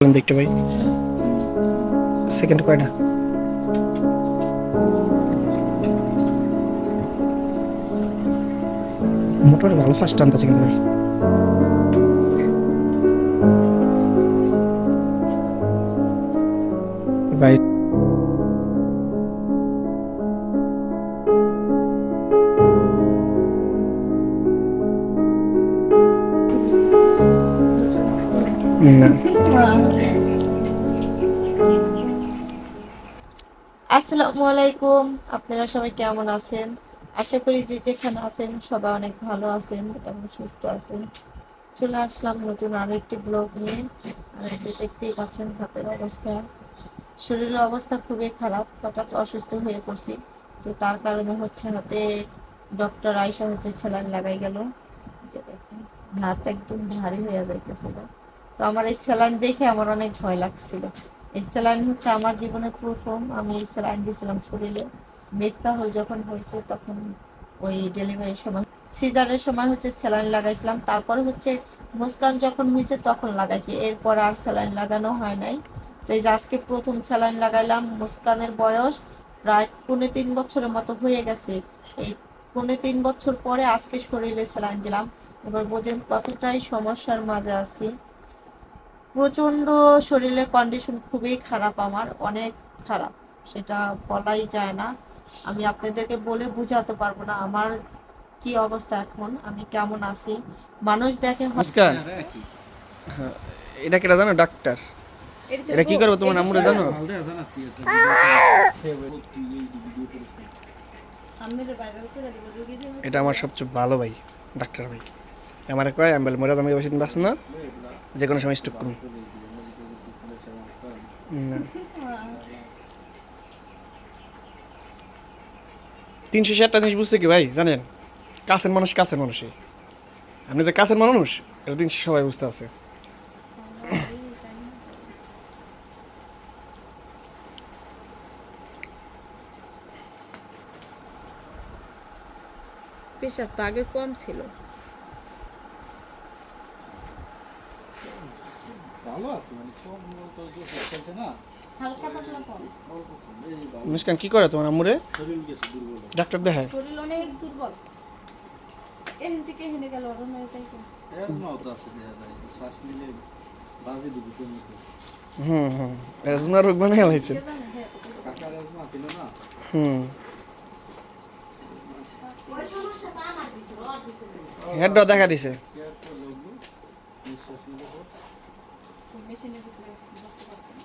দেখতে ভাই সেকেন্ড কয়টা? মোটর ভালো ফার্স্ট টানতেছে কিন্তু ভাই। ভাই আসসালামু আলাইকুম, আপনারা সবাই কেমন আছেন? আশা করি যে যেখানে আছেন সবাই অনেক ভালো আছেন এবং সুস্থ আছেন। চলে আসলাম নতুন আরও একটি ব্লগ নিয়ে। আর যে দেখতেই পাচ্ছেন হাতের অবস্থা। শরীরের অবস্থা খুবই খারাপ, হঠাৎ অসুস্থ হয়ে পড়ছি। তো তার কারণে হচ্ছে হাতে ডক্টর আয়সা হচ্ছে স্যালাইন লাগাই গেল। যে দেখেন, হাত একদম ভারী হয়ে যাইতেছিল। তো আমার এই স্যালাইন দেখে আমার অনেক ভয় লাগছিল। এই স্যালাইন হচ্ছে আমার জীবনে প্রথম আমি এই স্যালাইন দিয়েছিলাম শরীরে। মেফতাহল যখন হয়েছে তখন ওই ডেলিভারির সময়। সিজারের সময় হচ্ছে স্যালাইন লাগাইছিলাম। তারপরে হচ্ছে মুস্কান যখন হয়েছে তখন লাগাইছি। এরপর আর স্যালাইন লাগানো হয় নাই। তো এই যে আজকে প্রথম স্যালাইন লাগাইলাম, মুস্কানের বয়স প্রায় পৌনে তিন বছরের মতো হয়ে গেছে। এই পৌনে তিন বছর পরে আজকে শরীরে স্যালাইন দিলাম। এবার বোঝেন কতটাই সমস্যার মাঝে আছি। প্রচণ্ড শরীরের কন্ডিশন খুবই খারাপ আমার অনেক খারাপ সেটা বলাই যায় না। আমি আপনাদেরকে বলে বুঝাতে পারব না আমার কি অবস্থা এখন আমি কেমন আছি। মানুষ দেখে হ- নমস্কার। হ্যাঁ, এটা কেটা জানো? ডাক্তার। এটা কি করব তোমার নামটা জানো? এটা আমার সবচেয়ে ভালো ভাই ডাক্তার ভাই। আমার কয়, আমি বলে মোরা তুমি বেশি দিন বাঁচো না। যে কোনো সময় স্টক করুন। তিনশো ষাটটা জিনিস বুঝছে কি ভাই, জানেন? কাছের মানুষ কাছের মানুষই। আপনি যে কাছের মানুষ, এটা তিনশো সবাই বুঝতে আছে। প্রেশার তো আগে কম ছিল ভালো আছে মানে কম তো যে হচ্ছে না হালকা পাতলা কম মুস্কান কি করে তোমার আমুরে শরীর ডাক্তার দেখায়। শরীর অনেক দুর্বল। এখান থেকে হেনে গেল অরণ হয়ে যায়। হুম হুম। রোগ হুম। হেডটা দেখা দিছে কে একটা লোক নিঃশ্বাস নিলে পর মেশিনের ভিতরে বুঝতে পারছেন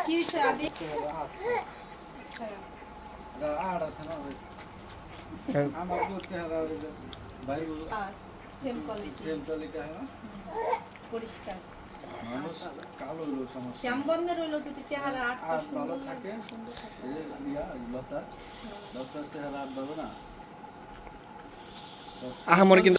কি হয়েছে আদি আর আছে না আমার বলতে হারা বাইরে সেম কোয়ালিটি হয় পরিষ্কার মানুষ কালো হলো সমস্যা শ্যাম বন্ধের হইল যদি চেহারা আর ভালো সুন্দর থাকে। ইয়া লতা। লতার চেহারা আর ভালো না? আহামর কিন্তু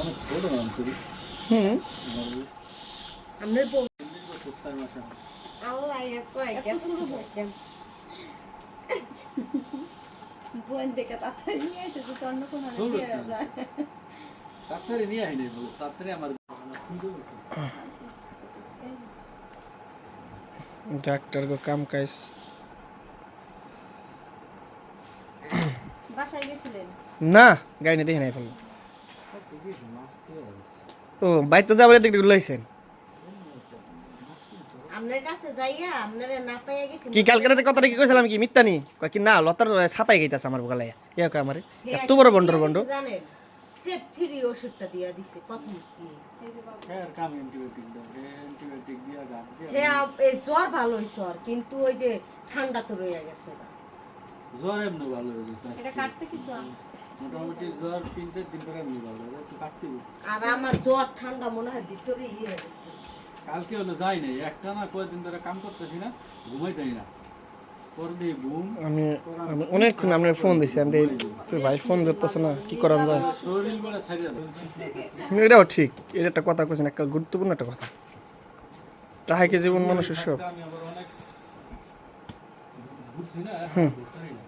অনেক ছোট তুই হুম। আমরা। আল্লাহ কয় কেন বোন দেখে তাড়াতাড়ি নিয়ে আসে যদি অন্য কোনো। যায়। তাড়াতাড়ি নিয়ে আইনি বলো তাড়াতাড়ি আমার ডাক্তার গো কাম কাজ। বাসায় গেছিলেন? না গাড়ি দেখে নাই ফেলল ও বাইতে যাবার দেখতে লাইছেন। আপনার কাছে যাইয়া আপনারা না পাইয়া গেছি কি কালকে রাতে কথাটা কি কইছিলাম কি মিথ্যা কয় কি না লতার ছাপাই গেইতাছে আমার বগালায় ইয়া কয় আমারে? এত বড় বন্ডর বন্ড জানেন? সেট থ্রি ওষুধটা দিয়া দিছে প্রথম হ্যাঁ এই জ্বর ভালো আর কিন্তু ওই যে ঠান্ডা তো রয়ে গেছে জ্বর এমনি ভালো এটা কাটতে কিছু মোটামুটি জ্বর তিন চার দিন পরে এমনি ভালো কাটতে আর আমার জ্বর ঠান্ডা মনে হয় ভিতরে ইয়ে হয়ে গেছে কালকে হলো যাই নাই। একটা না কয়েকদিন ধরে কাম করতেছি না ঘুমাইতেই না। আমি আমি অনেকক্ষণ আপনার ফোন দিছি। আমি দেখি, ভাই ফোন ধরতেছে না কি যায়? এটাও ঠিক। এটা একটা কথা কইছেন একটা গুরুত্বপূর্ণ একটা কথা। জীবন মানুষের সব? আমি আবার অনেক ঘুরছি না ঘুরতারি না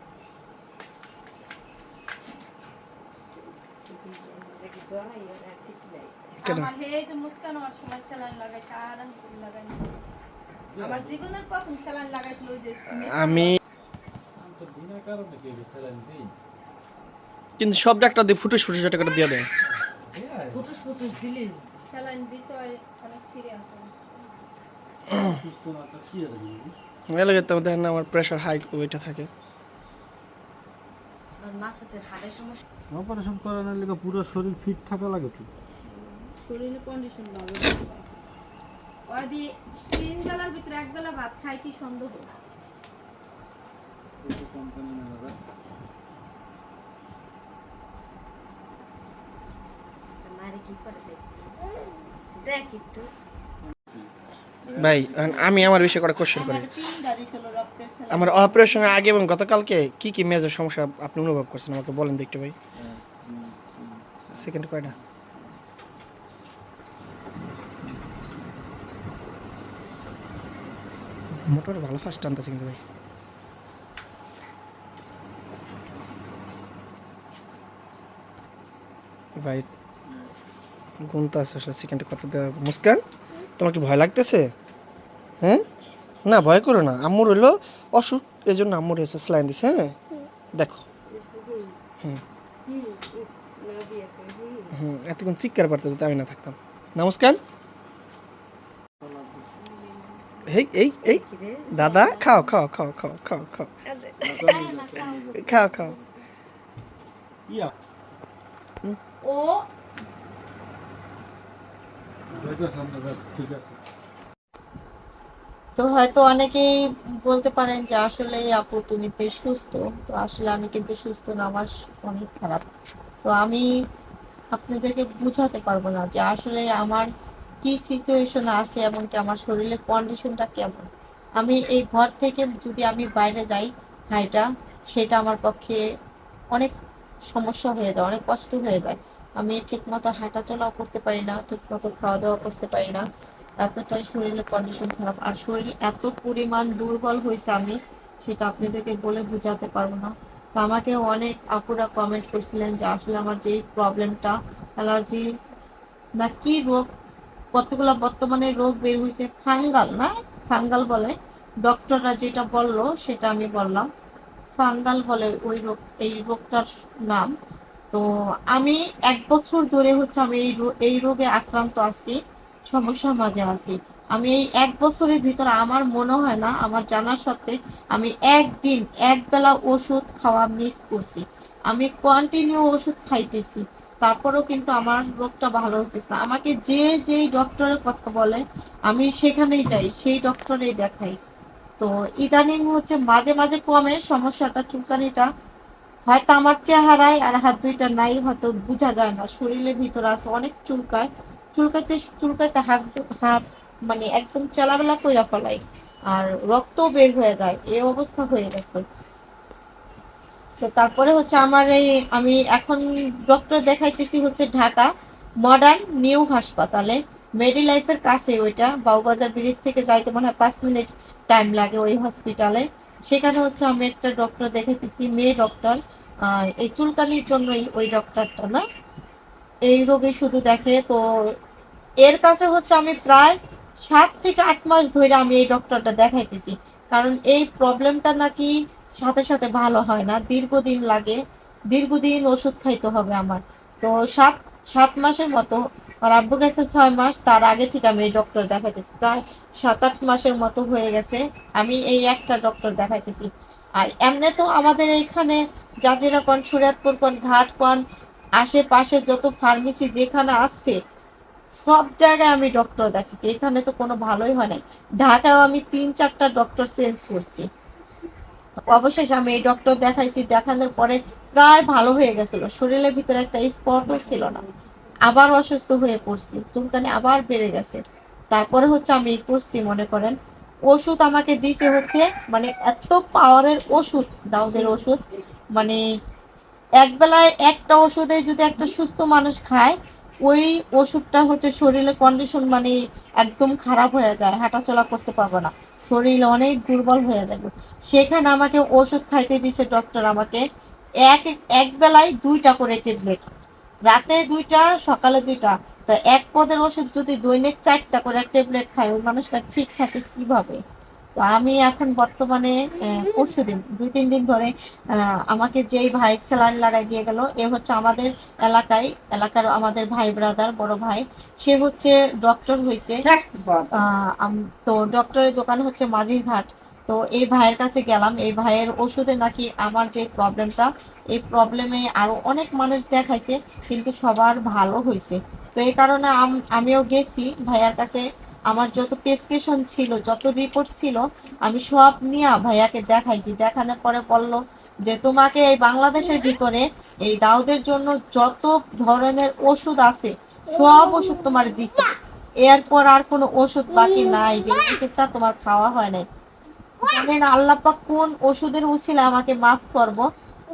কেন? আমার এই যে মুস্কান সময় স্যালাইন লাগাইছে আর আমি কোনো লাগাই নাই। আমার জীবনের প্রথম স্যালাইন লাগাইছিল ওই যে আমি আমি তো বিনা কারণে কে স্যালাইন দিই। কিন্তু সব ডাক্তার দিয়ে ফুটুস ফুটুস টাকাটা দিয়ে দেয়। ফুটুস ফুটুস দিলি স্যালাইন দিতে অনেক সিরিয়াস দেখেন না আমার প্রেশার হাই ওইটা থাকে। অপারেশন করানোর লেগে পুরো শরীর ফিট থাকা লাগে তো শরীরের কন্ডিশন ভালো। ওই তিন বেলার ভিতরে এক বেলা ভাত খাই কি সন্দেহ? ভাই আমি আমার বিষয়ে করে কোশ্চেন করি। আমার অপারেশনের আগে এবং গতকালকে কি কি মেজর সমস্যা আপনি অনুভব করছেন আমাকে বলেন দেখতে ভাই। সেকেন্ড কয়টা? মোটর ভালো ফার্স্ট টানতেছে কিন্তু ভাই। ভাই, গুনতে আছে আসলে সেকেন্ডে কত দেওয়া? মুস্কান, তোমার কি ভয় লাগতেছে? হ্যাঁ? না, ভয় করো না। আম্মুর হলো অসুখ এই জন্য আম্মুর হচ্ছে স্লাইন দিছে হ্যাঁ? দেখো। হুম। হুম, এতক্ষণ চিৎকার পারতো যদি আমি না থাকতাম। নমস্কার এই এই এই। দাদা খাও খাও খাও খাও খাও খাও। খাও খাও। ও। তো হয়তো অনেকেই বলতে পারেন যে আসলে আপু তুমি তো সুস্থ। তো আসলে আমি কিন্তু সুস্থ না আমার অনেক খারাপ। তো আমি আপনাদেরকে বুঝাতে পারব না যে আসলে আমার কি সিচুয়েশন আছে এমনকি আমার শরীরের কন্ডিশনটা কেমন? আমি এই ঘর থেকে যদি আমি বাইরে যাই হাইটা সেটা আমার পক্ষে অনেক সমস্যা হয়ে যায়, অনেক কষ্ট হয়ে যায়। আমি ঠিক মতো হাঁটা চলাও করতে পারি না ঠিক মতো খাওয়া দাওয়া করতে পারি না। এতটাই শরীরের কন্ডিশন খারাপ। আর শরীর এত পরিমাণ দুর্বল হয়েছে আমি, সেটা আপনাদেরকে বলে বোঝাতে পারব না। তো আমাকে অনেক আপুরা কমেন্ট করছিলেন যে আসলে আমার যে প্রবলেমটা অ্যালার্জি, না কি রোগ কতগুলো বর্তমানে রোগ বের হয়েছে ফাঙ্গাল না? ফাঙ্গাল বলে ডক্টররা যেটা বলল সেটা আমি বললাম। ফাঙ্গাল বলে ওই রোগ, এই রোগটার নাম। তো আমি এক বছর ধরে হচ্ছে আমি এই এই রোগে আক্রান্ত আছি, সমস্যার মাঝে আছি। আমি এই এক বছরের ভিতরে আমার মনে হয় না, আমার জানা সত্ত্বে আমি একদিন এক বেলা ওষুধ খাওয়া মিস করছি। আমি কন্টিনিউ ওষুধ খাইতেছি। তারপরেও কিন্তু আমার রোগটা ভালো হতেছে না। আমাকে যে যেই ডক্টরের কথা বলে, আমি সেখানেই যাই, সেই ডক্টরেই দেখাই। তো ইদানিং হচ্ছে মাঝে মাঝে কমে, সমস্যাটা, চুলকানিটা। হয়তো আমার চেহারায় আর হাত দুইটা নাই, হয়তো বোঝা যায় না। শরীরের ভিতরে আছে, অনেক চুলকায়। চুলকাতে চুলকাতে হাত হাত মানে একদম চালাবেলা কইরা ফেলাই। আর রক্ত বের হয়ে যায় এই অবস্থা হয়ে গেছে। তো তারপরে হচ্ছে আমার এই, আমি এখন ডক্টর দেখাইতেছি হচ্ছে ঢাকা মডার্ন নিউ হাসপাতালে মেডি লাইফের কাছে ওইটা, বাউবাজার ব্রিজ থেকে যাইতে মনে হয় পাঁচ মিনিট টাইম লাগে ওই হসপিটালে সেখানে হচ্ছে আমি একটা ডক্টর দেখাইতেছি, মেয়ে ডক্টর এই চুলকানির জন্যই ওই ডক্টরটা না? এই রোগে শুধু দেখে, তো এর কাছে হচ্ছে আমি প্রায় সাত থেকে আট মাস ধরে আমি এই ডক্টরটা দেখাইতেছি। কারণ এই প্রবলেমটা নাকি সাথে সাথে ভালো হয় না। দীর্ঘদিন লাগে। দীর্ঘদিন ওষুধ খাইতে হবে আমার। তো সাত সাত মাসের মতো, আর আব্বু গেছে ছয় মাস, তার আগে থেকে আমি এই ডক্টর দেখাইতেছি। প্রায় সাত, আট মাসের মতো হয়ে গেছে, আমি এই একটা ডক্টর দেখাইতেছি। আর এমনি তো আমাদের এইখানে জাজিরা কন, সুরাতপুর কন, ঘাট কন, আশেপাশে যত ফার্মেসি যেখানে আসছে সব জায়গায় আমি ডক্টর দেখাচ্ছি এখানে তো কোনো ভালোই হয় নাই। ঢাকাও আমি তিন, চারটা ডক্টর চেঞ্জ করছি। অবশেষে আমি এই ডক্টর দেখাইছি, দেখানোর পরে প্রায় ভালো হয়ে গেছিল। শরীরের ভিতরে একটা স্পটও ছিল না। আবার অসুস্থ হয়ে পড়ছি, চুলকানি আবার বেড়ে গেছে। তারপরে হচ্ছে আমি করছি, মনে করেন, ওষুধ আমাকে দিছে হচ্ছে মানে এত পাওয়ারের ওষুধ, দাউদের ওষুধ মানে এক বেলায় একটা ওষুধে যদি একটা সুস্থ মানুষ খায়, ওই ওষুধটা হচ্ছে শরীরের কন্ডিশন মানে একদম খারাপ হয়ে যায়, হাঁটাচলা করতে পারব না। শরীর অনেক দুর্বল হয়ে যাবে। সেখানে আমাকে ওষুধ খাইতে দিছে ডক্টর আমাকে। এক এক বেলায় দুইটা করে ট্যাবলেট রাতে দুইটা, সকালে দুইটা। তো এক পদের ওষুধ যদি দৈনিক চারটা করে ট্যাবলেট খায়, ওই মানুষটা ঠিক থাকে কীভাবে? তো আমি এখন বর্তমানে পরশু দিন দুই তিন দিন ধরে আমাকে যেই ভাই স্যালাইন লাগাই দিয়ে গেল এ হচ্ছে আমাদের এলাকায় এলাকার আমাদের ভাই ব্রাদার বড় ভাই সে হচ্ছে ডক্টর হয়েছে আহ, তো ডক্টরের দোকান হচ্ছে মাঝিরঘাট তো এই ভাইয়ের কাছে গেলাম এই ভাইয়ের ওষুধে নাকি আমার যে প্রবলেমটা এই প্রবলেমে আরও অনেক মানুষ দেখাইছে কিন্তু সবার ভালো হয়েছে তো এই কারণে আম- আমিও গেছি ভাইয়ার কাছে আমার যত প্রেসক্রিপশন ছিল, যত রিপোর্ট ছিল, আমি সব নিয়ে ভাইয়াকে দেখাইছি। দেখানোর পরে বলল যে, তোমাকে এই বাংলাদেশের ভিতরে এই দাউদের জন্য যত ধরনের ওষুধ আছে, সব ওষুধ তোমার দিচ্ছে এরপর আর কোনো ওষুধ বাকি নাই, যে ওষুধটা তোমার খাওয়া হয় নাই। জানেন আল্লাপাক কোন ওষুধের উছিলে আমাকে মাফ করব।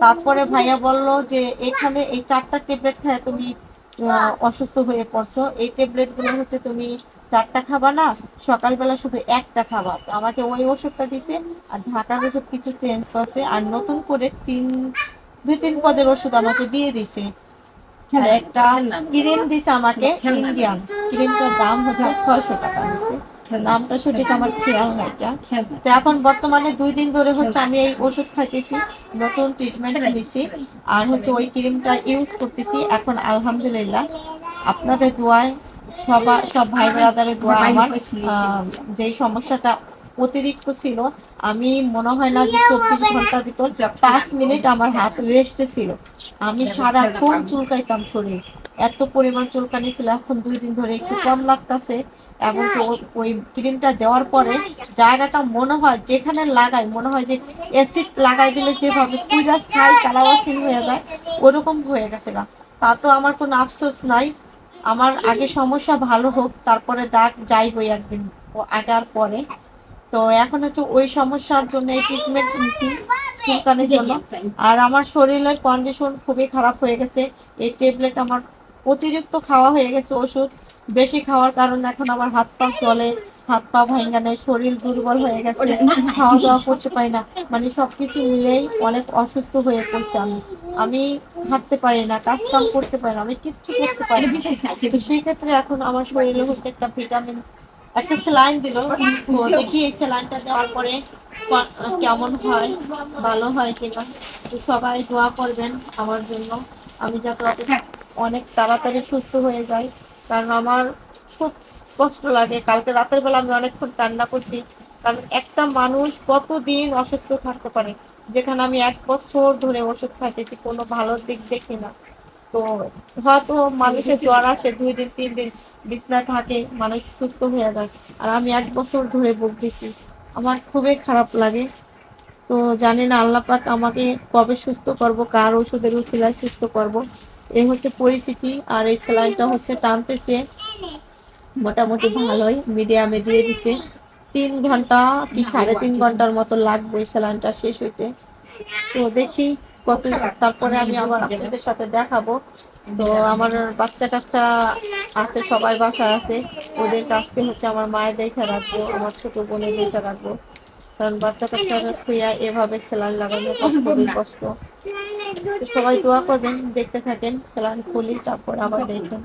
তারপরে ভাইয়া বলল যে, এখানে এই চারটা ট্যাবলেট খেয়ে তুমি অসুস্থ হয়ে পড়ছো। এই ট্যাবলেটগুলো হচ্ছে তুমি চারটা খাবা না সকালবেলা শুধু একটা খাবা। আমাকে ওই ওষুধটা দিছে আর ঢাকার ওষুধ কিছু চেঞ্জ করছে আর নতুন করে তিন দুই তিন পদের ওষুধ আমাকে দিয়ে দিছে। আর একটা ক্রিম দিছে আমাকে ইন্ডিয়ান ক্রিমটার দাম হচ্ছে ছয়শো টাকা দিছে। নামটা সঠিক আমার খেয়াল নাই। তো এখন বর্তমানে দুই দিন ধরে হচ্ছে আমি এই ওষুধ খাইতেছি নতুন ট্রিটমেন্ট দিছি আর হচ্ছে ওই ক্রিমটা ইউজ করতেছি। এখন আলহামদুলিল্লাহ আপনাদের দোয়ায় সবার সব ভাই ব্রাদারের দোয়া আমার। যেই সমস্যাটা অতিরিক্ত ছিল আমি মনে হয় না যে চব্বিশ ঘণ্টার ভিতর পাঁচ মিনিট আমার হাত রেস্টে ছিল। আমি সারাক্ষণ চুলকাইতাম শরীর। এত পরিমাণ চুলকানি ছিল এখন দুই দিন ধরে একটু কম লাগতাছে। এবং ওই ক্রিমটা দেওয়ার পরে জায়গাটা মনে হয় যেখানে লাগাই মনে হয় যে অ্যাসিড লাগাই দিলে যেভাবে পুরা ছাই কালাওয়াসিন হয়ে যায় ওরকম হয়ে গেছে গা। তা তো আমার কোনো আফসোস নাই। আমার আগে সমস্যা ভালো হোক তারপরে দাগ যাই হই একদিন ও আগার পরে। তো এখন হচ্ছে ওই সমস্যার জন্য এই ট্রিটমেন্ট নিচ্ছি চুলকানির জন্য। আর আমার শরীরের কন্ডিশন খুবই খারাপ হয়ে গেছে। এই ট্যাবলেট আমার অতিরিক্ত খাওয়া হয়ে গেছে ওষুধ বেশি খাওয়ার কারণে এখন আমার হাত পা চলে হাত পা ভাঙ্গানে শরীর দুর্বল হয়ে গেছে। খাওয়া দাওয়া করতে পারি না। মানে সবকিছু মিলেই অনেক অসুস্থ হয়ে পড়ছে আমি। আমি হাঁটতে পারি না কাজ কাম করতে পারি না, আমি কিচ্ছু করতে পারি না। তো সেই ক্ষেত্রে এখন আমার শরীরে হচ্ছে একটা ভিটামিন, একটা স্যালাইন দিল। দেখি এই স্যালাইনটা দেওয়ার পরে কেমন হয়, ভালো হয় কিনা। তো সবাই দোয়া করবেন আমার জন্য। আমি যাতে অনেক তাড়াতাড়ি সুস্থ হয়ে যাই। কারণ আমার খুব কষ্ট লাগে। কালকে রাতের বেলা আমি অনেকক্ষণ কান্না করছি। কারণ একটা মানুষ কতদিন অসুস্থ থাকতে পারে? যেখানে আমি এক বছর ধরে ওষুধ খাইতেছি, কোনো ভালো দিক দেখি না। তো হয়তো মানুষের জ্বর আসে, দুই দিন, তিন দিন বিছনা থাকে, মানুষ সুস্থ হয়ে যায়। আর আমি এক বছর ধরে ভুগতেছি আমার খুবই খারাপ লাগে। তো জানি না, আল্লাহ পাক আমাকে কবে সুস্থ করব, কার ওষুধের উচিলায় সুস্থ করব। এই হচ্ছে পরিচিতি আর এই সেলাইনটা হচ্ছে টানতেছে। মোটামুটি ভালোই, মিডিয়ামে দিয়ে দিছে। তিন ঘণ্টা কি সাড়ে তিন ঘণ্টার মতো লাগবে এই সেলাইনটা শেষ হইতে। তো দেখি কত তারপরে আমি আবার আপনাদের সাথে দেখাবো। তো আমার বাচ্চা কাচ্চা আছে সবাই বাসায় আছে। ওদের কাছকে হচ্ছে আমার মায়ের দেখে রাখব আমার ছোট বোনের দেখে রাখব। কারণ বাচ্চা কাচ্চারা খুইয়া এভাবে সেলাইন লাগানো খুবই কষ্ট। তো সবাই দোয়া করবেন দেখতে থাকেন সেলাইন খুলি তারপর আবার দেখেন।